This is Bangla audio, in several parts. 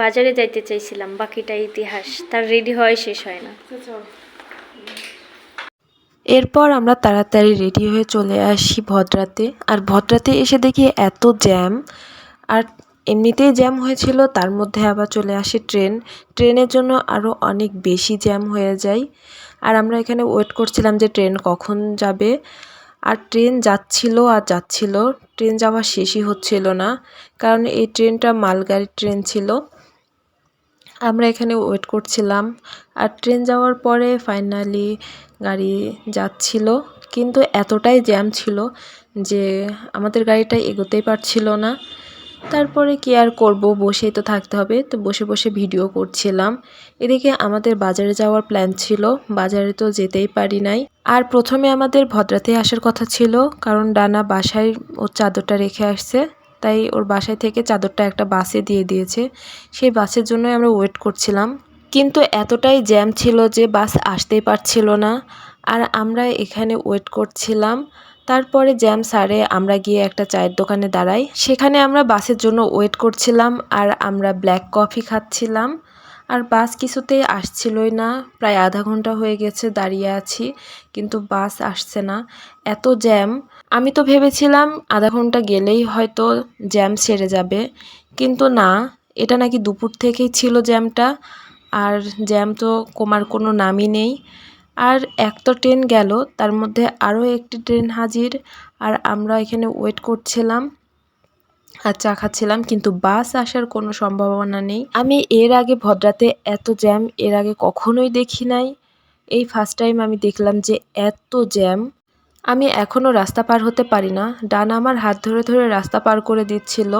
বাজারে যাইতে চাইছিলাম, বাকিটা ইতিহাস। তার রেডি হয় শেষ হয় না। এরপর আমরা তাড়াতাড়ি রেডি হয়ে চলে আসি ভদ্রাতে। আর ভদ্রাতে এসে দেখি এত জ্যাম আর এমনিতেই জ্যাম হয়েছিল, তার মধ্যে আবার চলে আসে ট্রেন ট্রেনের জন্য আরও অনেক বেশি জ্যাম হয়ে যায়। আর আমরা এখানে ওয়েট করছিলাম যে ট্রেন কখন যাবে। আর ট্রেন যাচ্ছিল আর যাচ্ছিল ট্রেন যাওয়া শেষই হচ্ছিল না। কারণ এই ট্রেনটা মালগাড়ির ট্রেন ছিল। আমরা এখানে ওয়েট করছিলাম আর ট্রেন যাওয়ার পরে ফাইনালি গাড়ি যাচ্ছিল। কিন্তু এতটাই জ্যাম ছিল যে আমাদের গাড়িটা এগোতেই পারছিল না। তারপরে কি আর করব? বসেই তো থাকতে হবে। তো বসে বসে ভিডিও করছিলাম। এদিকে আমাদের বাজারে যাওয়ার প্ল্যান ছিল। বাজারে তো যেতেই পারি নাই। আর প্রথমে আমাদের ভদ্রাতে আসার কথা ছিল। কারণ ডানা বাসায় ওর চাদরটা রেখে আসছে। তাই ওর বাসায় থেকে চাদরটা একটা বাসে দিয়ে দিয়েছে। সেই বাসের জন্যই আমরা ওয়েট করছিলাম। কিন্তু এতটাই জ্যাম ছিল যে বাস আসতেই পারছিল না। আর আমরা এখানে ওয়েট করছিলাম। তারপরে জ্যাম সারে আমরা গিয়ে একটা চায়ের দোকানে দাঁড়াই। সেখানে আমরা বাসের জন্য ওয়েট করছিলাম আর আমরা ব্ল্যাক কফি খাচ্ছিলাম। আর বাস কিছুতেই আসছিলই না। প্রায় আধা ঘণ্টা হয়ে গেছে দাঁড়িয়ে আছি। কিন্তু বাস আসছে না। এত জ্যাম আমি তো ভেবেছিলাম আধা ঘণ্টা গেলেই হয়তো জ্যাম সেরে যাবে, কিন্তু না, এটা নাকি দুপুর থেকেই ছিল জ্যামটা, আর জ্যাম তো কমার কোনো নামই নেই। আর এক তো ট্রেন গেল, তার মধ্যে আরও একটি ট্রেন হাজির, আর আমরা এখানে ওয়েট করছিলাম আর চা খাচ্ছিলাম, কিন্তু বাস আসার কোনো সম্ভাবনা নেই। আমি এর আগে ভদ্রাতে এত জ্যাম এর আগে কখনোই দেখি নাই। এই ফার্স্ট টাইম আমি দেখলাম যে এত জ্যাম। আমি এখনও রাস্তা পার হতে পারি না। ডান আমার হাত ধরে ধরে রাস্তা পার করে দিচ্ছিল।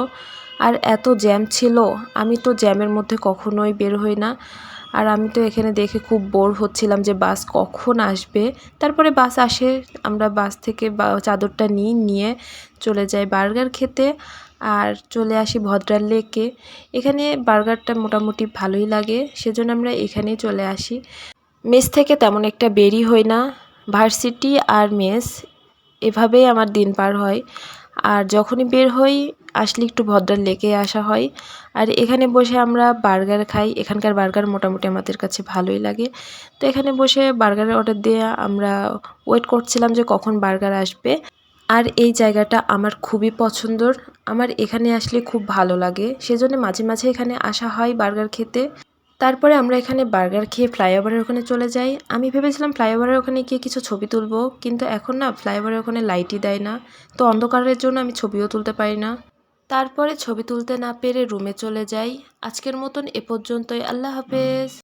আর এত জ্যাম ছিল, আমি তো জ্যামের মধ্যে কখনোই বের হই না। আর আমি তো এখানে দেখে খুব বোর হচ্ছিলাম যে বাস কখন আসবে। তারপরে বাস আসে, আমরা বাস থেকে চাদরটা নিই, নিয়ে চলে যাই বার্গার খেতে। আর চলে আসি ভদ্রার লেকে। এখানে বার্গারটা মোটামুটি ভালোই লাগে, সেজন্য আমরা এখানেই চলে আসি। মেস থেকে তেমন একটা বেরি হই না। ভার্সিটি আর মেস, এভাবেই আমার দিন পার হয়। আর যখনই বের হই, আসলে একটু ভদ্রার লেকে আসা হয়। আর এখানে বসে আমরা বার্গার খাই। এখানকার বার্গার মোটামুটি আমাদের কাছে ভালোই লাগে। তো এখানে বসে বার্গারের অর্ডার দিয়ে আমরা ওয়েট করছিলাম যে কখন বার্গার আসবে। আর এই জায়গাটা আমার খুবই পছন্দর। আমার এখানে আসলে খুব ভালো লাগে। সেজন্য মাঝে মাঝে এখানে আসা হয় বার্গার খেতে। তারপরে আমরা এখানে বার্গার খেয়ে ফ্লাইওভারের ওখানে চলে যাই। আমি ভেবেছিলাম ফ্লাইওভারের ওখানে গিয়ে কিছু ছবি তুলব, কিন্তু এখন না ফ্লাইওভারের ওখানে লাইটই দেয় না। তো অন্ধকারের জন্য আমি ছবিও তুলতে পারি না। তারপরে ছবি তুলতে না পেরে রুমে চলে যাই। আজকের মতন এ পর্যন্তই। আল্লাহ হাফেজ।